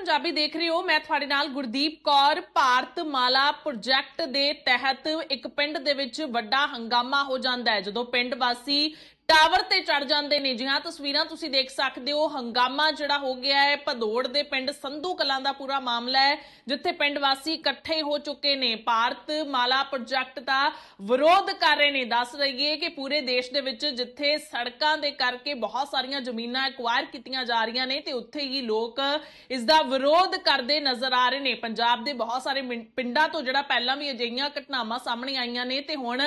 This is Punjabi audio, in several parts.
ਪੰਜਾਬੀ ਦੇਖ ਰਹੇ ਹੋ, ਮੈਂ ਤੁਹਾਡੇ ਨਾਲ ਗੁਰਦੀਪ ਕੌਰ। ਭਾਰਤ ਮਾਲਾ ਪ੍ਰੋਜੈਕਟ ਦੇ ਤਹਿਤ ਇੱਕ ਪਿੰਡ ਦੇ ਵਿੱਚ ਵੱਡਾ ਹੰਗਾਮਾ ਹੋ ਜਾਂਦਾ ਹੈ। ਜਦੋਂ ਪਿੰਡ ਵਾਸੀ ਟਾਵਰ ਤੇ ਚੜ ਜਾਂਦੇ ਨੇ ਜੀ। ਹਾਂ, ਤਸਵੀਰਾਂ ਤੁਸੀਂ ਦੇਖ ਸਕਦੇ ਹੋ। ਹੰਗਾਮਾ ਜਿਹੜਾ ਹੋ ਗਿਆ ਹੈ, ਭਦੌੜ ਦੇ ਪਿੰਡ ਸੰਧੂ ਕਲਾਂ ਦਾ ਪੂਰਾ ਮਾਮਲਾ ਹੈ, ਜਿੱਥੇ ਪਿੰਡ ਵਾਸੀ ਇਕੱਠੇ ਹੋ ਚੁੱਕੇ ਨੇ। ਭਾਰਤ ਮਾਲਾ ਪ੍ਰੋਜੈਕਟ ਦਾ ਵਿਰੋਧ ਕਰ ਰਹੇ ਨੇ। ਦੱਸ ਰਹੀਏ ਕਿ ਪੂਰੇ ਦੇਸ਼ ਦੇ ਵਿੱਚ ਜਿੱਥੇ ਸੜਕਾਂ ਦੇ ਕਰਕੇ ਬਹੁਤ ਸਾਰੀਆਂ ਜ਼ਮੀਨਾਂ ਐਕਵਾਇਰ ਕੀਤੀਆਂ ਜਾ ਰਹੀਆਂ ਨੇ, ਤੇ ਉੱਥੇ ਹੀ ਲੋਕ ਇਸ ਦਾ ਵਿਰੋਧ ਕਰਦੇ ਨਜ਼ਰ ਆ ਰਹੇ ਨੇ। ਪੰਜਾਬ ਦੇ ਬਹੁਤ ਸਾਰੇ ਪਿੰਡਾਂ ਤੋਂ ਜਿਹੜਾ ਪਹਿਲਾਂ ਵੀ ਅਜਿਹੀਆਂ ਘਟਨਾਵਾਂ ਸਾਹਮਣੇ ਆਈਆਂ ਨੇ, ਤੇ ਹੁਣ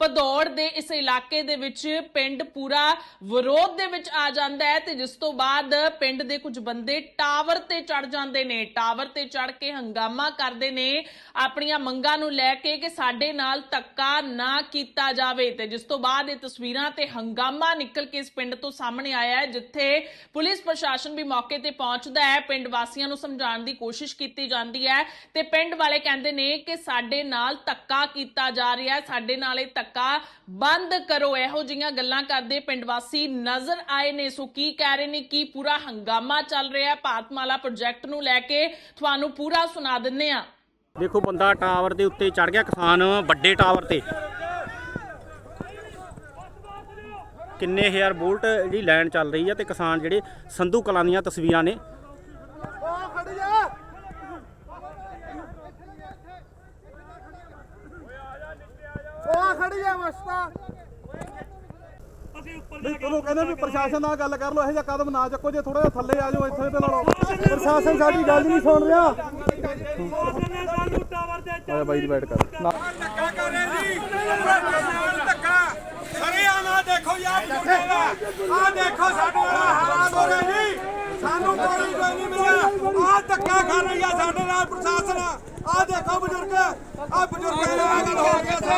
ਭਦੌੜ ਦੇ ਇਸ ਇਲਾਕੇ ਦੇ ਵਿੱਚ ਪਿੰਡ ਪੂਰਾ ਵਿਰੋਧ ਦੇ ਵਿੱਚ ਆ ਜਾਂਦਾ ਹੈ ਤੇ ਜਿਸ ਤੋਂ ਬਾਅਦ ਪਿੰਡ ਦੇ ਕੁਝ ਬੰਦੇ ਟਾਵਰ ਤੇ ਚੜ ਜਾਂਦੇ ਨੇ, ਟਾਵਰ ਤੇ ਚੜ ਕੇ ਹੰਗਾਮਾ ਕਰਦੇ ਨੇ, ਆਪਣੀਆਂ ਮੰਗਾਂ ਨੂੰ ਲੈ ਕੇ ਕਿ ਸਾਡੇ ਨਾਲ ਧੱਕਾ ਨਾ ਕੀਤਾ ਜਾਵੇ ਤੇ ਜਿਸ ਤੋਂ ਬਾਅਦ ਇਹ ਤਸਵੀਰਾਂ ਤੇ ਹੰਗਾਮਾ ਨਿਕਲ ਕੇ ਇਸ ਪਿੰਡ ਤੋਂ ਸਾਹਮਣੇ ਆਇਆ ਹੈ, ਜਿੱਥੇ ਪੁਲਿਸ ਪ੍ਰਸ਼ਾਸਨ ਵੀ ਮੌਕੇ ਤੇ ਪਹੁੰਚਦਾ ਹੈ, ਪਿੰਡ ਵਾਸੀਆਂ ਨੂੰ ਸਮਝਾਉਣ ਦੀ ਕੋਸ਼ਿਸ਼ ਕੀਤੀ ਜਾਂਦੀ ਹੈ ਤੇ ਪਿੰਡ ਵਾਲੇ ਕਹਿੰਦੇ ਨੇ ਕਿ ਸਾਡੇ ਨਾਲ ਧੱਕਾ ਕੀਤਾ ਜਾ ਰਿਹਾ ਹੈ, ਸਾਡੇ ਨਾਲ ਇਹ ਧੱਕਾ ਬੰਦ ਕਰੋ, ਇਹੋ ਜਿਹੀਆਂ ਗੱਲਾਂ ਕਰ ਕਰਦੇ ਪਿੰਡ ਵਾਸੀ ਨਜ਼ਰ ਆਏ ਨੇ। ਸੋ ਕੀ ਕਹਿ ਰਹੇ ਨੇ? ਕੀ ਪੂਰਾ ਹੰਗਾਮਾ ਚੱਲ ਰਿਹਾ ਹੈ? ਭਾਰਤਮਾਲਾ ਪ੍ਰੋਜੈਕਟ ਨੂੰ ਲੈ ਕੇ ਤੁਹਾਨੂੰ ਪੂਰਾ ਸੁਣਾ ਦਿੰਨੇ ਆ ਦੇਖੋ ਬੰਦਾ ਟਾਵਰ ਦੇ ਉੱਤੇ ਚੜ ਗਿਆ ਕਿਸਾਨ ਵੱਡੇ ਟਾਵਰ ਤੇ। ਕਿੰਨੇ ਹਜ਼ਾਰ ਵੋਲਟ ਜਿਹੜੀ ਲਾਈਨ ਚੱਲ ਰਹੀ ਹੈ ਤੇ ਕਿਸਾਨ ਜਿਹੜੇ ਸੰਧੂ ਕਲਾਂ ਦੀਆਂ ਤਸਵੀਰਾਂ ਨੇ। ਉਹ ਖੜ ਜਾ ਉਹ ਖੜੀ ਜਾ ਮਸਤਾ। ਨਹੀਂ ਤੁਹਾਨੂੰ ਕਹਿੰਦੇ ਵੀ ਪ੍ਰਸ਼ਾਸਨ ਨਾਲ ਗੱਲ ਕਰ ਲਓ ਇਹੋ ਜਿਹਾ ਕਦਮ ਨਾ ਚੱਕੋ ਜੇ ਥੋੜਾ ਜਿਹਾ ਥੱਲੇ ਆ ਜਾਓ ਇੱਥੇ ਤੇ ਲੜੋ ਪ੍ਰਸ਼ਾਸਨ ਸਾਡੀ ਗੱਲ ਨਹੀਂ ਸੁਣ ਰਿਹਾ। ਆ ਬਾਈ ਦੀ ਬੈਠ ਕਰ। ਧੱਕਾ ਕਰ ਰਹੇ ਜੀ। ਧੱਕਾ। ਸਰੇ ਆਣਾ ਦੇਖੋ ਯਾਰ ਆ ਦੇਖੋ ਸਾਡੇ ਨਾਲ ਹਾਲਾਤ ਹੋ ਰਹੇ ਜੀ ਸਾਨੂੰ ਕੋਈ ਕੋਈ ਨਹੀਂ ਮਿਲਿਆ। ਆ ਧੱਕਾ ਕਰ ਰਹੀ ਆ ਸਾਡੇ ਨਾਲ ਪ੍ਰਸ਼ਾਸਨ। ਆ ਦੇਖੋ ਬਜ਼ੁਰਗ। ਆ ਬਜ਼ੁਰਗਾਂ ਨਾਲ ਗੱਲ ਹੋ ਗਿਆ ਸਰ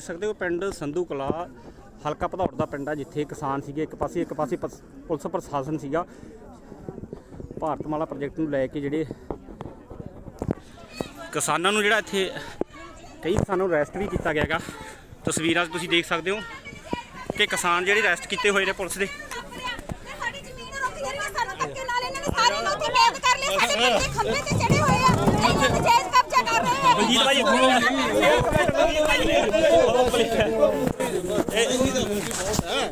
ਦੇਖ ਸਕਦੇ ਹੋ ਪਿੰਡ ਸੰਧੂ ਕਲਾ, ਹਲਕਾ ਭਦੌੜ ਦਾ ਪਿੰਡ ਆ, ਜਿੱਥੇ ਕਿਸਾਨ ਸੀਗੇ, ਇੱਕ ਪਾਸੇ ਇੱਕ ਪਾਸੇ ਪੁਲਿਸ ਪ੍ਰਸ਼ਾਸਨ ਸੀਗਾ। ਭਾਰਤਮਾਲਾ ਪ੍ਰੋਜੈਕਟ ਨੂੰ ਲੈ ਕੇ ਜਿਹੜੇ ਕਿਸਾਨਾਂ ਨੂੰ ਜਿਹੜਾ ਇੱਥੇ ਕਈ ਕਿਸਾਨਾਂ ਨੂੰ ਅਰੈਸਟ ਵੀ ਕੀਤਾ ਗਿਆ ਹੈਗਾ ਤਸਵੀਰਾਂ 'ਚ ਤੁਸੀਂ ਦੇਖ ਸਕਦੇ ਹੋ ਕਿ ਕਿਸਾਨ ਜਿਹੜੇ ਅਰੈਸਟ ਕੀਤੇ ਹੋਏ ਨੇ ਪੁਲਿਸ ਦੇ। ਸਾਡੀ ਜ਼ਮੀਨ ਰੁਕ ਰਹੀ ਸਾਨੂੰ ਧੱਕੇ ਨਾਲ ਇਹਨਾਂ ਨੇ ਸਾਰੇ ਲੋਕੀ ਬੇਦ ਕਰ ਲਏ ਸਾਡੇ ਖੰਭੇ ਤੇ ਚੜੇ 你抓紧！抓紧！抓紧！抓紧！哎。